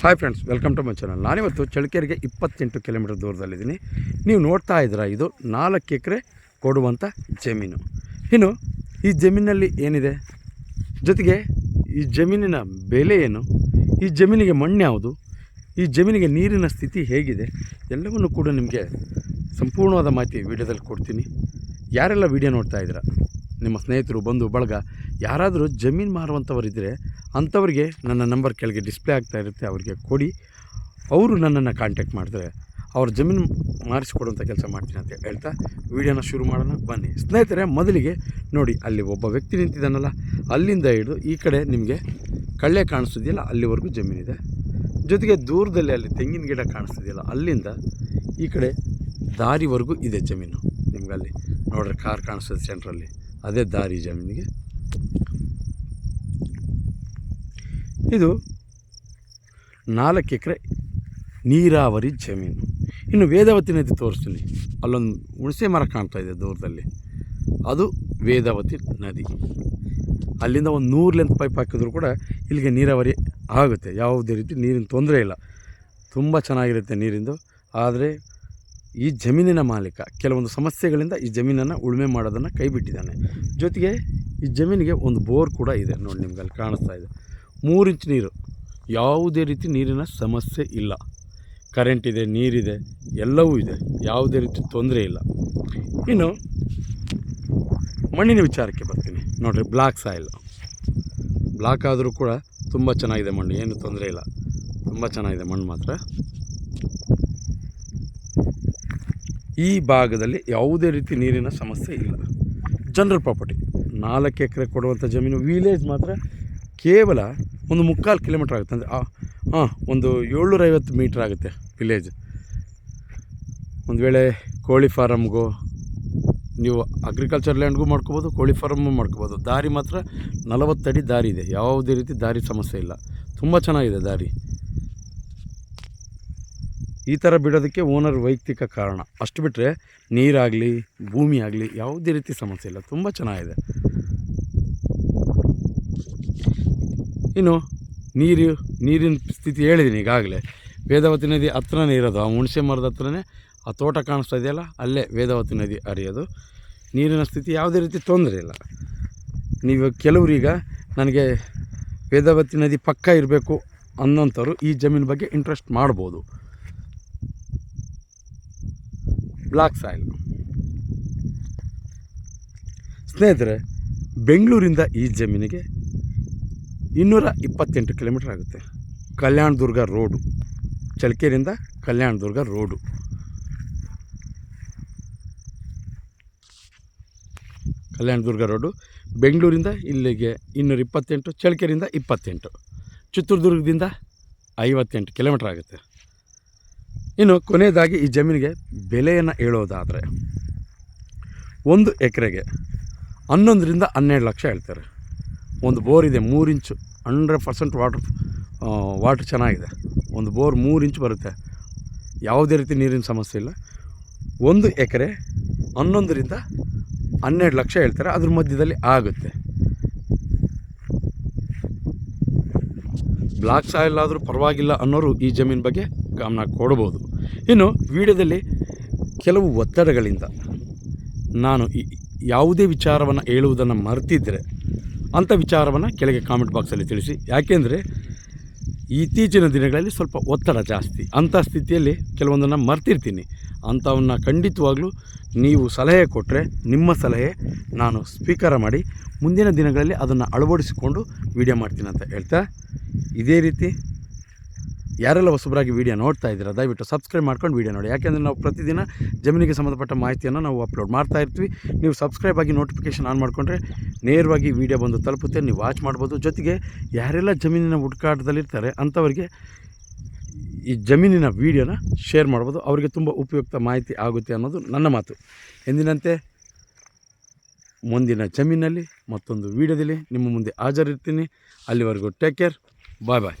Hi friends welcome to my channel ನಾನಿವತ್ತು ಚಳ್ಳಕೆರೆಗೆ ಇಪ್ಪತ್ತೆಂಟು ಕಿಲೋಮೀಟರ್ ದೂರದಲ್ಲಿದ್ದೀನಿ. ನೀವು ನೋಡ್ತಾ ಇದ್ದೀರಾ, ಇದು ನಾಲ್ಕು ಎಕರೆ ಕೊಡುವಂಥ ಜಮೀನು. ಇನ್ನು, ಈ ಜಮೀನಲ್ಲಿ ಏನಿದೆ? ಜೊತೆಗೆ, ಈ ಜಮೀನಿನ ಬೆಲೆ ಏನು? ಈ ಜಮೀನಿಗೆ ಮಣ್ಣು ಯಾವುದು? ಈ ಜಮೀನಿಗೆ ನೀರಿನ ಸ್ಥಿತಿ ಹೇಗಿದೆ? ಎಲ್ಲವನ್ನು ಕೂಡ ನಿಮಗೆ ಸಂಪೂರ್ಣವಾದ ಮಾಹಿತಿ ವಿಡಿಯೋದಲ್ಲಿ ಕೊಡ್ತೀನಿ. ಯಾರೆಲ್ಲ ವಿಡಿಯೋ ನೋಡ್ತಾ ಇದ್ದೀರಾ? ನಿಮ್ಮ ಸ್ನೇಹಿತರು, ಬಂಧು, ಬಳಗ, ಯಾರಾದರೂ ಜಮೀನು ಮಾರುವಂಥವರಿದ್ದರೆ ಅಂಥವ್ರಿಗೆ ನನ್ನ ನಂಬರ್ ಕೆಳಗೆ ಡಿಸ್ಪ್ಲೇ ಆಗ್ತಾ ಇರುತ್ತೆ, ಅವರಿಗೆ ಕೊಡಿ. ಅವರು ನನ್ನನ್ನು ಕಾಂಟ್ಯಾಕ್ಟ್ ಮಾಡಿದ್ರೆ ಅವ್ರ ಜಮೀನು ಮಾರಿಸಿಕೊಡುವಂಥ ಕೆಲಸ ಮಾಡ್ತೀನಿ ಅಂತ ಹೇಳ್ತಾ ವಿಡಿಯೋನ ಶುರು ಮಾಡೋಣ, ಬನ್ನಿ. ಸ್ನೇಹಿತರೆ, ಮೊದಲಿಗೆ ನೋಡಿ, ಅಲ್ಲಿ ಒಬ್ಬ ವ್ಯಕ್ತಿ ನಿಂತಿದ್ದಾನಲ್ಲ, ಅಲ್ಲಿಂದ ಹಿಡಿದು ಈ ಕಡೆ ನಿಮಗೆ ಕಳ್ಳೆ ಕಾಣಿಸ್ತಿದೆಯಲ್ಲ, ಅಲ್ಲಿವರೆಗೂ ಜಮೀನಿದೆ. ಜೊತೆಗೆ ದೂರದಲ್ಲಿ ಅಲ್ಲಿ ತೆಂಗಿನ ಗಿಡ ಕಾಣಿಸ್ತಿದೆಯಲ್ಲ, ಅಲ್ಲಿಂದ ಈ ಕಡೆ ದಾರಿವರೆಗೂ ಇದೆ ಜಮೀನು ನಿಮಗಲ್ಲಿ. ನೋಡ್ರಿ, ಕಾರ್ ಕಾಣಿಸ್ತದೆ ಸೆಂಟ್ರಲ್ಲಿ ಅದೇ ದಾರಿ ಜಮೀನಿಗೆ. ಇದು ನಾಲ್ಕು ಎಕರೆ ನೀರಾವರಿ ಜಮೀನು. ಇನ್ನು ವೇದಾವತಿ ನದಿ ತೋರಿಸ್ತೀನಿ. ಅಲ್ಲೊಂದು ಹುಣಸೆ ಮರ ಕಾಣ್ತಾ ಇದೆ ದೂರದಲ್ಲಿ. ಅದು ವೇದಾವತಿ ನದಿ. ಅಲ್ಲಿಂದ ಒಂದು ನೂರು ಲೆಂತ್ ಪೈಪ್ ಹಾಕಿದ್ರು ಕೂಡ ಇಲ್ಲಿಗೆ ನೀರಾವರಿ ಆಗುತ್ತೆ. ಯಾವುದೇ ರೀತಿ ನೀರಿನ ತೊಂದರೆ ಇಲ್ಲ. ತುಂಬ ಚೆನ್ನಾಗಿರುತ್ತೆ ನೀರಿಂದು. ಆದರೆ ಈ ಜಮೀನಿನ ಮಾಲೀಕ, ಕೆಲವೊಂದು ಸಮಸ್ಯೆಗಳಿಂದ ಈ ಜಮೀನನ್ನು ಉಳುಮೆ ಮಾಡೋದನ್ನು ಕೈಬಿಟ್ಟಿದ್ದಾನೆ. ಜೊತೆಗೆ ಈ ಜಮೀನಿಗೆ ಒಂದು ಬೋರ್ ಕೂಡ ಇದೆ. ನೋಡಿ ನಿಮ್ಗೆ ಅಲ್ಲಿ ಕಾಣಿಸ್ತಾ ಇದೆ. ಮೂರು ಇಂಚ್ ನೀರು. ಯಾವುದೇ ರೀತಿ ನೀರಿನ ಸಮಸ್ಯೆ ಇಲ್ಲ. ಕರೆಂಟ್ ಇದೆ, ನೀರಿದೆ, ಎಲ್ಲವೂ ಇದೆ. ಯಾವುದೇ ರೀತಿ ತೊಂದರೆ ಇಲ್ಲ. ಇನ್ನು ಮಣ್ಣಿನ ವಿಚಾರಕ್ಕೆ ಬರ್ತೀನಿ. ನೋಡಿರಿ ಬ್ಲಾಕ್ ಸಾಯಿಲ್ ಬ್ಲಾಕ್ ಆದರೂ ಕೂಡ ತುಂಬ ಚೆನ್ನಾಗಿದೆ ಮಣ್ಣು, ಏನು ತೊಂದರೆ ಇಲ್ಲ. ತುಂಬ ಚೆನ್ನಾಗಿದೆ ಮಣ್ಣು ಮಾತ್ರ. ಈ ಭಾಗದಲ್ಲಿ ಯಾವುದೇ ರೀತಿ ನೀರಿನ ಸಮಸ್ಯೆ ಇಲ್ಲ. ಜನರಲ್ ಪ್ರಾಪರ್ಟಿ ನಾಲ್ಕು ಎಕರೆ ಕೊಡುವಂಥ ಜಮೀನು ವಿಲೇಜ್ ಮಾತ್ರ ಕೇವಲ ಒಂದು ಮುಕ್ಕಾಲು ಕಿಲೋಮೀಟ್ರ್ ಆಗುತ್ತೆ. ಅಂದರೆ ಹಾಂ ಒಂದು ಏಳ್ನೂರೈವತ್ತು ಮೀಟ್ರ್ ಆಗುತ್ತೆ ವಿಲೇಜ್ ಒಂದು ವೇಳೆ ಕೋಳಿ ಫಾರಮ್ಗೂ ನೀವು ಅಗ್ರಿಕಲ್ಚರ್ ಲ್ಯಾಂಡ್ಗೂ ಮಾಡ್ಕೋಬೋದು, ಕೋಳಿ ಫಾರಮ್ಮು ಮಾಡ್ಕೋಬೋದು. ದಾರಿ ಮಾತ್ರ ನಲವತ್ತಡಿ ದಾರಿ ಇದೆ. ಯಾವುದೇ ರೀತಿ ದಾರಿ ಸಮಸ್ಯೆ ಇಲ್ಲ. ತುಂಬ ಚೆನ್ನಾಗಿದೆ ದಾರಿ. ಈ ಥರ ಬಿಡೋದಕ್ಕೆ ಓನರ್ ವೈಯಕ್ತಿಕ ಕಾರಣ. ಅಷ್ಟು ಬಿಟ್ಟರೆ ನೀರಾಗಲಿ, ಭೂಮಿ ಆಗಲಿ ಯಾವುದೇ ರೀತಿ ಸಮಸ್ಯೆ ಇಲ್ಲ. ತುಂಬ ಚೆನ್ನಾಗಿದೆ. ಇನ್ನು ನೀರು, ನೀರಿನ ಸ್ಥಿತಿ ಹೇಳಿದ್ದೀನಿ ಈಗಾಗಲೇ. ವೇದಾವತಿ ನದಿ ಹತ್ರನೇ ಇರೋದು. ಆ ಹುಣಸೆ ಮರದ ಹತ್ರನೇ ಆ ತೋಟ ಕಾಣಿಸ್ತಾ ಇದೆಯಲ್ಲ, ಅಲ್ಲೇ ವೇದಾವತಿ ನದಿ ಹರಿಯೋದು. ನೀರಿನ ಸ್ಥಿತಿ ಯಾವುದೇ ರೀತಿ ತೊಂದರೆ ಇಲ್ಲ. ನೀವು ಕೆಲವರೀಗ ನನಗೆ ವೇದಾವತಿ ನದಿ ಪಕ್ಕ ಇರಬೇಕು ಅನ್ನೋಂಥವ್ರು ಈ ಜಮೀನು ಬಗ್ಗೆ ಇಂಟ್ರೆಸ್ಟ್ ಮಾಡ್ಬೋದು. ಬ್ಲಾಕ್ ಸಾಯಿಲ್ ಸ್ನೇಹಿತರೆ, ಬೆಂಗಳೂರಿಂದ ಈ ಜಮೀನಿಗೆ ಇನ್ನೂರ ಇಪ್ಪತ್ತೆಂಟು ಕಿಲೋಮೀಟ್ರ್ ಆಗುತ್ತೆ. ಕಲ್ಯಾಣದುರ್ಗ ರೋಡು. ಚಳ್ಳಕೆರೆಯಿಂದ ಕಲ್ಯಾಣದುರ್ಗ ರೋಡು. ಕಲ್ಯಾಣದುರ್ಗ ರೋಡು. ಬೆಂಗಳೂರಿಂದ ಇಲ್ಲಿಗೆ ಇನ್ನೂರ ಇಪ್ಪತ್ತೆಂಟು ಚಳ್ಕೆರಿಂದ ಇಪ್ಪತ್ತೆಂಟು. ಚಿತ್ರದುರ್ಗದಿಂದ ಐವತ್ತೆಂಟು ಕಿಲೋಮೀಟ್ರ್ ಆಗುತ್ತೆ. ಇನ್ನು ಕೊನೆಯದಾಗಿ ಈ ಜಮೀನಿಗೆ ಬೆಲೆಯನ್ನು ಹೇಳೋದಾದರೆ, ಒಂದು ಎಕರೆಗೆ ಹನ್ನೊಂದರಿಂದ ಹನ್ನೆರಡು ಲಕ್ಷ ಹೇಳ್ತಾರೆ. ಒಂದು ಬೋರ್ ಇದೆ ಮೂರು ಇಂಚು ಹಂಡ್ರೆಡ್ ಪರ್ಸೆಂಟ್ ವಾಟ್ರ್ ವಾಟ್ರ್ ಚೆನ್ನಾಗಿದೆ. ಒಂದು ಬೋರ್ ಮೂರು ಇಂಚು ಬರುತ್ತೆ. ಯಾವುದೇ ರೀತಿ ನೀರಿನ ಸಮಸ್ಯೆ ಇಲ್ಲ. ಒಂದು ಎಕರೆ ಹನ್ನೊಂದರಿಂದ ಹನ್ನೆರಡು ಲಕ್ಷ ಹೇಳ್ತಾರೆ. ಅದ್ರ ಮಧ್ಯದಲ್ಲಿ ಆಗುತ್ತೆ. ಬ್ಲಾಕ್ ಸಾಯಿಲ್ ಆದರೂ ಪರವಾಗಿಲ್ಲ ಅನ್ನೋರು ಈ ಜಮೀನು ಬಗ್ಗೆ ಗಮನ ಕೊಡ್ಬೋದು. ಇನ್ನು ವಿಡಿಯೋದಲ್ಲಿ ಕೆಲವು ಒತ್ತಡಗಳಿಂದ ನಾನು ಯಾವುದೇ ವಿಚಾರವನ್ನು ಹೇಳುವುದನ್ನು ಮರೆತಿದ್ದರೆ ಅಂಥ ವಿಚಾರವನ್ನು ಕೆಳಗೆ ಕಾಮೆಂಟ್ ಬಾಕ್ಸಲ್ಲಿ ತಿಳಿಸಿ. ಯಾಕೆಂದರೆ ಇತ್ತೀಚಿನ ದಿನಗಳಲ್ಲಿ ಸ್ವಲ್ಪ ಒತ್ತಡ ಜಾಸ್ತಿ. ಅಂಥ ಸ್ಥಿತಿಯಲ್ಲಿ ಕೆಲವೊಂದನ್ನು ಮರ್ತಿರ್ತೀನಿ. ಅಂಥವನ್ನು ಖಂಡಿತವಾಗ್ಲೂ ನೀವು ಸಲಹೆ ಕೊಟ್ಟರೆ ನಿಮ್ಮ ಸಲಹೆ ನಾನು ಸ್ವೀಕಾರ ಮಾಡಿ ಮುಂದಿನ ದಿನಗಳಲ್ಲಿ ಅದನ್ನು ಅಳವಡಿಸಿಕೊಂಡು ವೀಡಿಯೋ ಮಾಡ್ತೀನಿ ಅಂತ ಹೇಳ್ತಾ ಇದೇ ರೀತಿ ಯಾರೆಲ್ಲ ಹೊಸಬರಾಗಿ ವೀಡಿಯೋ ನೋಡ್ತಾ ಇದ್ದೀರಾ, ದಯವಿಟ್ಟು ಸಬ್ಸ್ಕ್ರೈಬ್ ಮಾಡ್ಕೊಂಡು ವೀಡಿಯೋ ನೋಡಿ. ಯಾಕೆಂದರೆ ನಾವು ಪ್ರತಿದಿನ ಜಮೀನಿಗೆ ಸಂಬಂಧಪಟ್ಟ ಮಾಹಿತಿಯನ್ನು ನಾವು ಅಪ್ಲೋಡ್ ಮಾಡ್ತಾ ಇರ್ತೀವಿ. ನೀವು ಸಬ್ಸ್ಕ್ರೈಬ್ ಆಗಿ ನೋಟಿಫಿಕೇಷನ್ ಆನ್ ಮಾಡಿಕೊಂಡ್ರೆ ನೇರವಾಗಿ ವೀಡಿಯೋ ಬಂದು ತಲುಪುತ್ತೆ. ನೀವು ವಾಚ್ ಮಾಡ್ಬೋದು. ಜೊತೆಗೆ ಯಾರೆಲ್ಲ ಜಮೀನಿನ ಹುಡುಕಾಟದಲ್ಲಿರ್ತಾರೆ, ಅಂಥವರಿಗೆ ಈ ಜಮೀನಿನ ವೀಡಿಯೋನ ಶೇರ್ ಮಾಡ್ಬೋದು. ಅವರಿಗೆ ತುಂಬ ಉಪಯುಕ್ತ ಮಾಹಿತಿ ಆಗುತ್ತೆ ಅನ್ನೋದು ನನ್ನ ಮಾತು. ಎಂದಿನಂತೆ, ಮುಂದಿನ ಜಮೀನಲ್ಲಿ ಮತ್ತೊಂದು ವೀಡಿಯೋದಲ್ಲಿ ನಿಮ್ಮ ಮುಂದೆ ಹಾಜರಿರ್ತೀನಿ. ಅಲ್ಲಿವರೆಗೂ ಟೇಕ್ ಕೇರ್ ಬಾಯ್ ಬಾಯ್